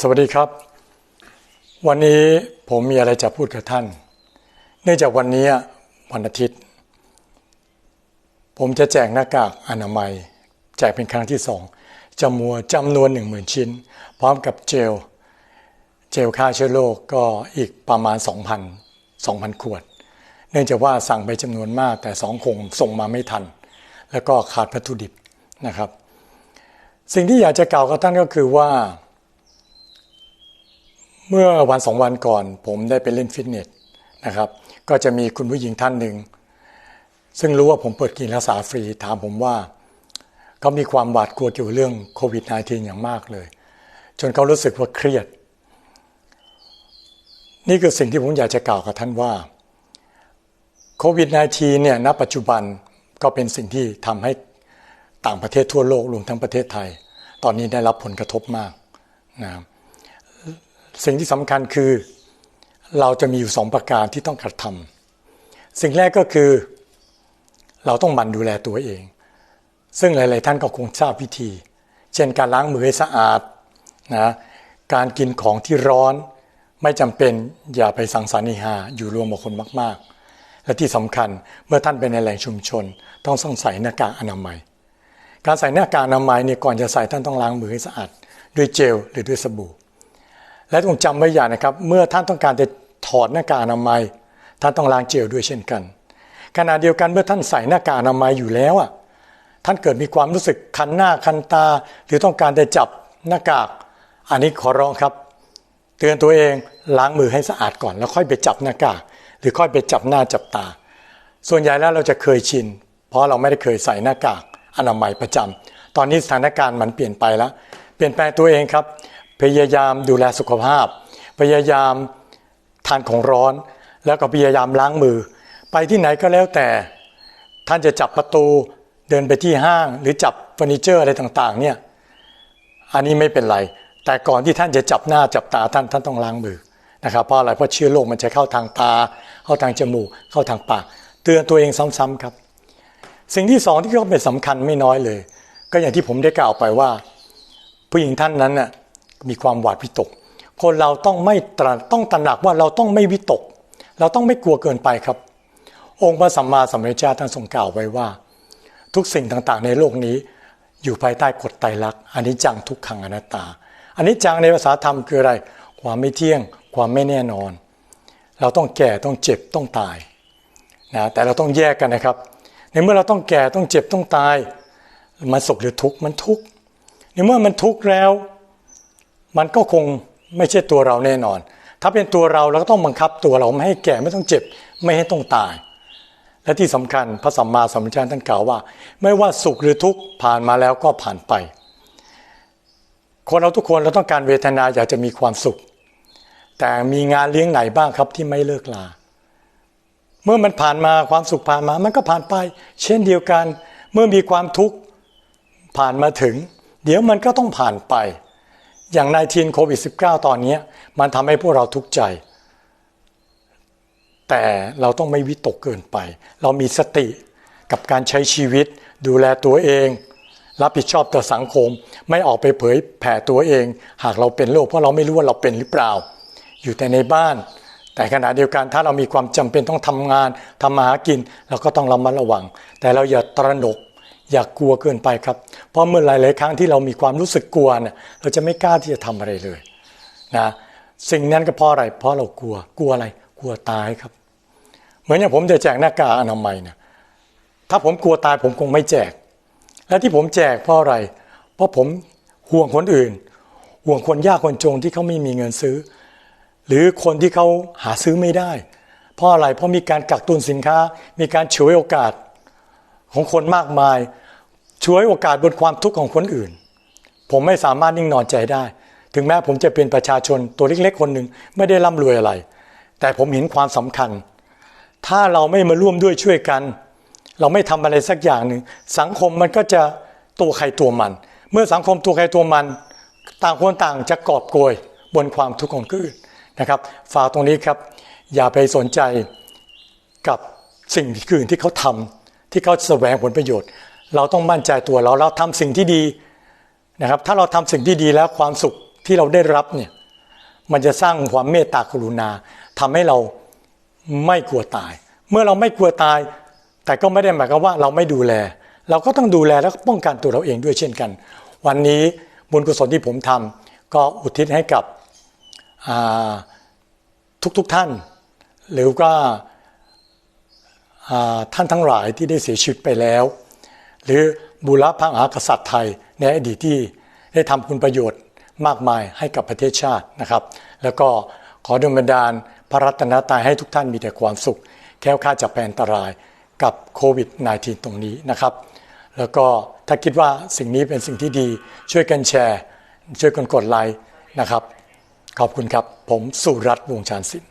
สวัสดีครับ วันนี้ผมมีอะไรจะพูดกับท่าน เนื่องจากวันนี้วันอาทิตย์ ผมจะแจกหน้ากากอนามัย แจกเป็นครั้งที่สองจำนวนจำนวนหนึ่งหมื่นชิ้น พร้อมกับเจล เจลฆ่าเชื้อโรคก็อีกประมาณ 2,000 2,000 ขวด เนื่องจากว่าสั่งไปจำนวนมากแต่สองคงส่งมาไม่ทัน แล้วก็ขาดวัตถุดิบนะครับ สิ่งที่อยากจะกล่าวกับท่านก็คือว่า เมื่อวันสองวันก่อน ผมได้ไปเล่นฟิตเนสนะครับ ก็จะมีคุณผู้หญิงท่านหนึ่ง ซึ่งรู้ว่าผมเปิดกินรักษาฟรีถามผมว่าเขามีความหวาดกลัวเกี่ยวเรื่องโควิด -19 อย่างมากเลย จนเขารู้สึกว่าเครียด นี่คือสิ่งที่ผมอยากจะกล่าวกับท่านว่าโควิด -19 เนี่ยณปัจจุบันก็เป็นสิ่งที่ทำให้ต่างประเทศทั่วโลกรวมทั้งประเทศไทย ตอนนี้ได้รับผลกระทบมากนะครับ สิ่งที่สำคัญคือเราจะมีอยู่สองประการที่ต้องกระทำสิ่งแรกก็คือ เราต้องมันดูแลตัวเอง ซึ่งหลาย ๆ ท่านก็คงทราบวิธี เช่นการล้างมือให้สะอาดนะการกินของที่ร้อน ไม่จำเป็นอย่าไปสังสรรค์นิฮาอยู่รวมกับคนมาก ๆ และที่สำคัญเมื่อท่านเป็นในแหล่งชุมชน ต้องต้องใส่หน้ากากอนามัย การใส่หน้ากากอนามัยเนี่ยก่อนจะใส่ท่านต้องล้างมือให้สะอาด ด้วยเจลหรือด้วยสบู่ และต้องจำไว้อย่างนะครับ เมื่อท่านต้องการจะถอดหน้ากากอนามัย ท่านต้องล้างเจลด้วยเช่นกัน ขณะเดียวกันเมื่อท่านใส่หน้ากากอนามัยอยู่แล้วอะท่านเกิดมีความรู้สึกคันหน้าคันตา หรือต้องการจะจับหน้ากาก อันนี้ขอร้องครับ เตือนตัวเองล้างมือให้สะอาดก่อน แล้วค่อยไปจับหน้ากาก หรือค่อยไปจับหน้าจับตา ส่วนใหญ่แล้วเราจะเคยชิน เพราะเราไม่ได้เคยใส่หน้ากากอนามัยประจำตอนนี้สถานการณ์มันเปลี่ยนไปแล้ว เปลี่ยนแปลงตัวเองครับ พยายามดูแลสุขภาพ พยายามทานของร้อน แล้วก็พยายามล้างมือ ไปที่ไหนก็แล้วแต่ ท่านจะจับประตูเดินไปที่ห้าง หรือจับเฟอร์นิเจอร์อะไรต่างๆเนี่ยอันนี้ไม่เป็นไร แต่ก่อนที่ท่านจะจับหน้าจับตาท่านท่านต้องล้างมือนะครับเพราะอะไรเพราะเชื้อโรคมันจะเข้าทางตา เข้าทางจมูก เข้าทางปาก เตือนตัวเองซ้ำๆครับ สิ่งที่สองที่ก็เป็นสำคัญไม่น้อยเลย ก็อย่างที่ผมได้กล่าวไปว่า ผู้หญิงท่านนั้นน่ะ มีความหวาดวิตก คนเราต้องไม่ตระต้องตระหนักว่าเราต้องไม่วิตก เราต้องไม่กลัวเกินไปครับ องค์พระสัมมาสัมพุทธเจ้าท่านทรงกล่าวไว้ว่า ทุกสิ่งต่างๆ ในโลกนี้ อยู่ภายใต้กฎไตรลักษณ์อันนี้จังทุกขังอนัตตา อันนี้จังในภาษาธรรมคืออะไร ความไม่เที่ยง ความไม่แน่นอน เราต้องแก่ต้องเจ็บต้องตายนะแต่เราต้องแยกกันนะครับในเมื่อเราต้องแก่ต้องเจ็บต้องตาย มันสุขหรือทุกข์มันทุกข์ในเมื่อมันทุกข์แล้ว มันก็คงไม่ใช่ตัวเราแน่นอน ถ้าเป็นตัวเราเราก็ต้องบังคับตัวเราไม่ให้แก่ไม่ต้องเจ็บ ไม่ให้ต้องตาย และที่สำคัญพระสัมมาสัมพุทธเจ้าท่านกล่าวว่า ไม่ว่าสุขหรือทุกข์ผ่านมาแล้วก็ผ่านไป คนเราทุกคนเราต้องการเวทนาอยากจะมีความสุข แต่มีงานเลี้ยงไหนบ้างครับที่ไม่เลิกลา เมื่อมันผ่านมาความสุขผ่านมามันก็ผ่านไป เช่นเดียวกัน เมื่อมีความทุกข์ผ่านมาถึง เดี๋ยวมันก็ต้องผ่านไป อย่างนายทีนโควิด -19 ตอนนี้มันทำให้พวกเราทุกข์ใจ แต่เราต้องไม่วิตกเกินไป เรามีสติกับการใช้ชีวิต ดูแลตัวเอง รับผิดชอบต่อสังคม ไม่ออกไปเผยแผ่ตัวเอง หากเราเป็นโรคเพราะเราไม่รู้ว่าเราเป็นหรือเปล่า อยู่แต่ในบ้าน แต่ขณะเดียวกันถ้าเรามีความจำเป็นต้องทำงานทำมาหากิน เราก็ต้องระมัดระวัง แต่เราอย่าตระหนก อย่ากลัวเกินไปครับ เพราะเมื่อหลาย ๆ ครั้งที่เรามีความรู้สึกกลัวเนี่ยเราจะไม่กล้าที่จะทำอะไรเลยนะสิ่งนั้นก็เพราะอะไร เพราะเรากลัวกลัวอะไร กลัวตายครับ เหมือนอย่างผมจะแจกหน้ากากอนามัยเนี่ยถ้าผมกลัวตายผมคงไม่แจก และที่ผมแจกเพราะอะไร เพราะผมห่วงคนอื่น ห่วงคนยากคนจนที่เขาไม่มีเงินซื้อ หรือคนที่เขาหาซื้อไม่ได้ เพราะอะไรเพราะมีการกักตุนสินค้า มีการฉวยโอกาส ของคนมากมายช่วยโอกาสบนความทุกข์ของคนอื่น ผมไม่สามารถนิ่งนอนใจได้ ถึงแม้ผมจะเป็นประชาชนตัวเล็กๆคนหนึ่งไม่ได้ร่ำรวยอะไร แต่ผมเห็นความสำคัญ ถ้าเราไม่มาร่วมด้วยช่วยกัน เราไม่ทำอะไรสักอย่างหนึ่งสังคมมันก็จะตัวใครตัวมัน เมื่อสังคมตัวใครตัวมัน ต่างคนต่างจะกอบโกยบนความทุกข์ของคนอื่นนะครับฝากตรงนี้ครับ อย่าไปสนใจกับสิ่งอื่นที่เขาทำ ที่เขาแสวงผลประโยชน์ เราต้องมั่นใจตัวเราเราทำสิ่งที่ดีนะครับ ถ้าเราทำสิ่งที่ดีแล้วความสุขที่เราได้รับเนี่ยมันจะสร้างความเมตตากรุณาทำให้เราไม่กลัวตาย เมื่อเราไม่กลัวตาย แต่ก็ไม่ได้หมายความว่าเราไม่ดูแล เราก็ต้องดูแลและป้องกันตัวเราเองด้วยเช่นกัน วันนี้บุญกุศลที่ผมทำก็อุทิศให้กับทุกๆทท่าน หรือว่า ท่านทั้งหลายที่ได้เสียชีวิตไปแล้ว หรือบุรพมหากษัตริย์ไทยในอดีตที่ได้ทำคุณประโยชน์มากมายให้กับประเทศชาตินะครับ แล้วก็ขอดลบันดาลพระรัตนตรัยให้ทุกท่านมีแต่ความสุข แค้วคลาดจากแผนตรายกับโควิด -19 ตรงนี้นะครับ แล้วก็ถ้าคิดว่าสิ่งนี้เป็นสิ่งที่ดีช่วยกันแชร์ ช่วยกันกดไลค์นะครับ ขอบคุณครับ ผมสุรัตน์วงชานสิน